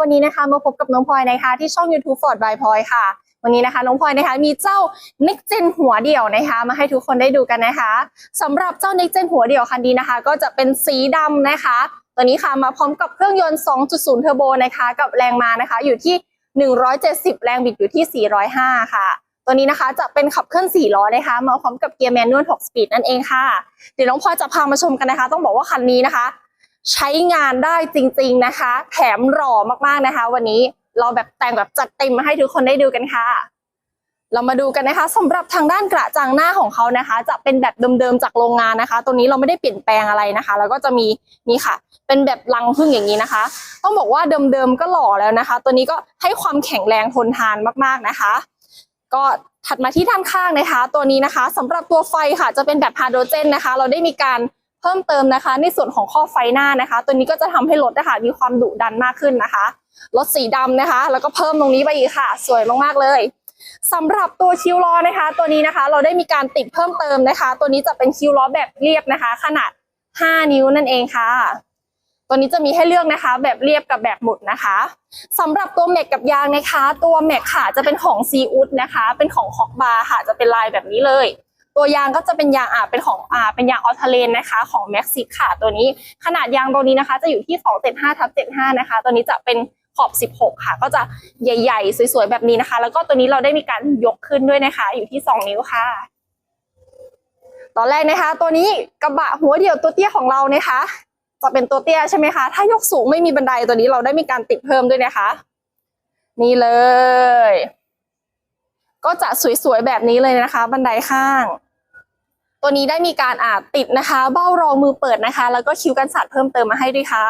วันนี้นะคะมาพบกับน้องพลอยนะคะ ที่ช่อง YouTube Ford by พลอยค่ะ วันนี้นะคะน้องพลอยนะคะ มีเจ้า Next Gen หัวเดี่ยวนะคะ มาให้ทุกคนได้ดูกันนะคะสำหรับเจ้า Next Gen หัวเดี่ยวคันนี้นะคะ ก็จะเป็นสีดำนะคะ ตัวนี้ค่ะมาพร้อมกับเครื่องยนต์ 2.0 เทอร์โบนะคะ กับแรงม้านะคะ อยู่ที่ 170 แรงบิดอยู่ที่ 405 ค่ะตัวนี้นะคะจะเป็นขับเคลื่อน4ล้อนะคะมาพร้อมกับเกียร์แมนนวล6สปีดนั่นเองค่ะ เดี๋ยวน้องพลอยจะพามาชมกันนะคะ ต้องบอกว่าคันนี้นะคะ ใช้งานได้จริง ๆนะคะ แถมหล่อมากๆนะคะ วันนี้เราแบบแต่งแบบจัดเต็มมาให้ทุกคนได้ดูกันค่ะ เรามาดูกันนะคะสำหรับทางด้านกระจังหน้าของเขานะคะ จะเป็นแบบเดิมๆจากโรงงานนะคะ ตัวนี้เราไม่ได้เปลี่ยนแปลงอะไรนะคะ แล้วก็จะมีนี่ค่ะ เป็นแบบลังพึ่งอย่างนี้นะคะ ต้องบอกว่าเดิมๆก็หล่อแล้วนะคะ ตัวนี้ก็ให้ความแข็งแรงทนทานมากๆนะคะ ก็ถัดมาที่ด้านข้างนะคะ ตัวนี้นะคะสำหรับตัวไฟค่ะ จะเป็นแบบฮาโดรเจนนะคะ เราได้มีการ พิ่มเติมนะคะ ในส่วนของข้อไฟหน้านะคะ ตัวนี้ก็จะทำให้รถนะคะมีความดุดันมากขึ้นนะคะรถสีดำนะคะ แล้วก็เพิ่มตรงนี้ไปอีกค่ะ สวยมากๆเลยสำหรับตัวคิวล้อนะคะ ตัวนี้นะคะ เราได้มีการติดเพิ่มเติมนะคะ ตัวนี้จะเป็นคิวล้อแบบเรียบนะคะ ขนาด 5 นิ้วนั่นเองค่ะ ตัวนี้จะมีให้เลือกนะคะ แบบเรียบกับแบบหมุดนะคะสำหรับตัวแม็กกับยางนะคะ ตัวแม็กค่ะจะเป็นของซีอุดนะคะ เป็นของฮอกบาร์ค่ะ จะเป็นลายแบบนี้เลย ตัวยางก็จะเป็นยางอ่าเป็นของอ่าเป็นยางออทเลนนะคะของแม็กซิค่ะตัวนี้ขนาดยางตัวนี้นะคะ จะอยู่ที่275ทับ75นะคะ ตัวนี้จะเป็นขอบ 16 ค่ะ ก็จะใหญ่ๆ สวยๆ แบบนี้นะคะ แล้วก็ตัวนี้เราได้มีการยกขึ้นด้วยนะคะ อยู่ที่ 2 นิ้วค่ะ ตอนแรกนะคะ ตัวนี้กระบะหัวเดี่ยวตัวเตี้ยของเรานะคะ จะเป็นตัวเตี้ยใช่ไหมคะ ถ้ายกสูงไม่มีบันไดตัวนี้เราได้มีการติดเพิ่มด้วยนะคะ นี่เลย ก็จะสวยๆ แบบนี้เลยนะคะ บันไดข้าง ตัวนี้ได้มีการอาจติดนะคะ เบ้ารองมือเปิดนะคะ แล้วก็คิ้วกันสาดเพิ่มเติมมาให้ด้วยค่ะ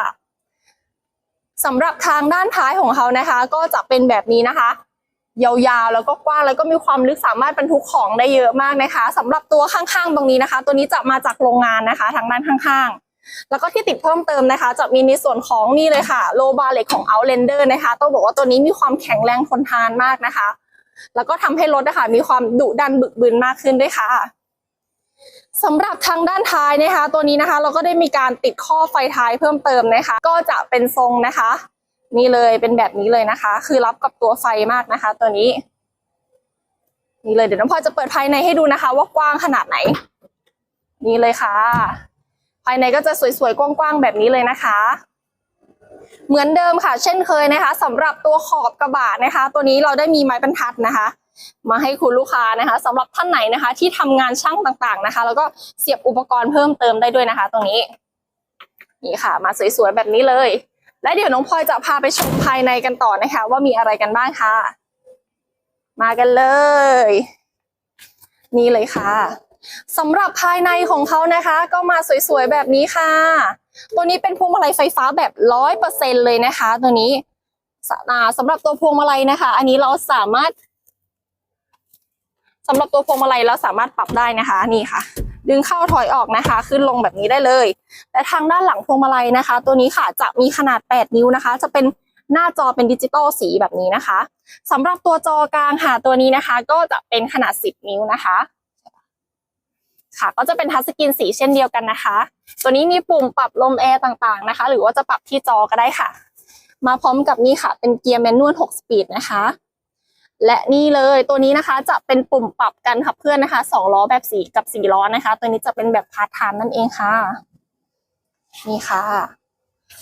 สำหรับทางด้านท้ายของเขานะคะ ก็จะเป็นแบบนี้นะคะ ยาวๆแล้วก็กว้างแล้วก็มีความลึกสามารถบรรทุกของได้เยอะมากนะคะสำหรับตัวข้างๆตรงนี้นะคะ ตัวนี้จะมาจากโรงงานนะคะ ทางด้านข้างๆ แล้วก็ที่ติดเพิ่มเติมนะคะ จะมีในส่วนของนี่เลยค่ะโลบาเล็กของ Outlander นะคะ ต้องบอกว่าตัวนี้มีความแข็งแรงทนทานมากนะคะ แล้วก็ทำให้รถนะคะมีความดุดันบึกบึนมากขึ้นด้วยค่ะ สำหรับทางด้านท้ายนะคะ ตัวนี้นะคะเราก็ได้มีการติดข้อไฟท้ายเพิ่มเติมนะคะ ก็จะเป็นทรงนะคะ นี่เลยเป็นแบบนี้เลยนะคะ คือรับกับตัวไฟมากนะคะ ตัวนี้ นี่เลยเดี๋ยวน้องพลอยจะเปิดภายในให้ดูนะคะ ว่ากว้างขนาดไหน นี่เลยค่ะ ภายในก็จะสวยๆกว้างๆแบบนี้เลยนะคะเหมือนเดิมค่ะ เช่นเคยนะคะสำหรับตัวขอบกระบะนะคะ ตัวนี้เราได้มีไม้บรรทัดนะคะ มาให้คุณลูกค้านะคะสำหรับท่านไหนนะคะ ที่ทำงานช่างต่างๆนะคะ แล้วก็เสียบอุปกรณ์เพิ่มเติมได้ด้วยนะคะ ตรงนี้ นี่ค่ะ มาสวยๆแบบนี้เลย และเดี๋ยวน้องพลอยจะพาไปชมภายในกันต่อนะคะ ว่ามีอะไรกันบ้างค่ะ มากันเลย นี่เลยค่ะสำหรับภายในของเขานะคะ ก็มาสวยๆแบบนี้ค่ะ ตัวนี้เป็นพวงมาลัยไฟฟ้าแบบร้อยเปอร์เซ็นเลยนะคะ ตัวนี้สำหรับตัวพวงมาลัยนะคะ อันนี้เราสามารถ สำหรับตัวพวงมาลัยเราสามารถปรับได้นะคะนี่ค่ะ ดึงเข้าถอยออกนะคะ ขึ้นลงแบบนี้ได้เลยแต่ทางด้านหลังพวงมาลัยนะคะ ตัวนี้ค่ะจะมีขนาด 8 นิ้วนะคะ จะเป็นหน้าจอเป็นดิจิตอลสีแบบนี้นะคะสำหรับตัวจอกลางค่ะตัวนี้นะคะ ก็จะเป็นขนาด 10 นิ้วนะคะค่ะก็จะเป็นทัชสกรีนสีเช่นเดียวกันนะคะ ตัวนี้มีปุ่มปรับลมแอร์ต่างๆนะคะ หรือว่าจะปรับที่จอก็ได้ค่ะ มาพร้อมกับนี่ค่ะ เป็นเกียร์แมนนวล 6 สปีดนะคะ และนี่เลยตัวนี้นะคะจะเป็นปุ่มปรับกันขับเคลื่อนนะคะสองล้อแบบสีกับสี่ล้อนะคะ ตัวนี้จะเป็นแบบพาร์ทไทม์นั่นเองค่ะ นี่ค่ะ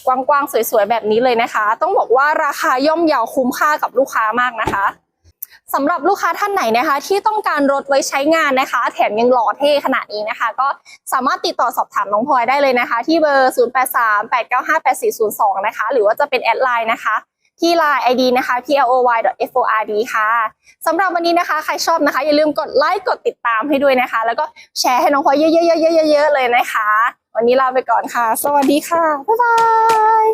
กว้างๆสวยๆแบบนี้เลยนะคะ ต้องบอกว่าราคาย่อมเยาวคุ้มค่ากับลูกค้ามากนะคะสำหรับลูกค้าท่านไหนนะคะ ที่ต้องการรถไว้ใช้งานนะคะ แถมยังหล่อเท่ขนาดนี้นะคะ ก็สามารถติดต่อสอบถามน้องพลอยได้เลยนะคะ ที่เบอร์ 0838958402 นะคะ หรือว่าจะเป็นแอดไลน์นะคะ ที่ Line ID นะคะ p l o y f o r d ค่ะสำหรับวันนี้นะคะ ใครชอบนะคะ อย่าลืมกดไลค์กดติดตามให้ด้วยนะคะ แล้วก็แชร์ให้น้องพอยเยอะๆๆๆๆเลยนะคะ วันนี้ลาไปก่อนค่ะ สวัสดีค่ะ บ๊ายบาย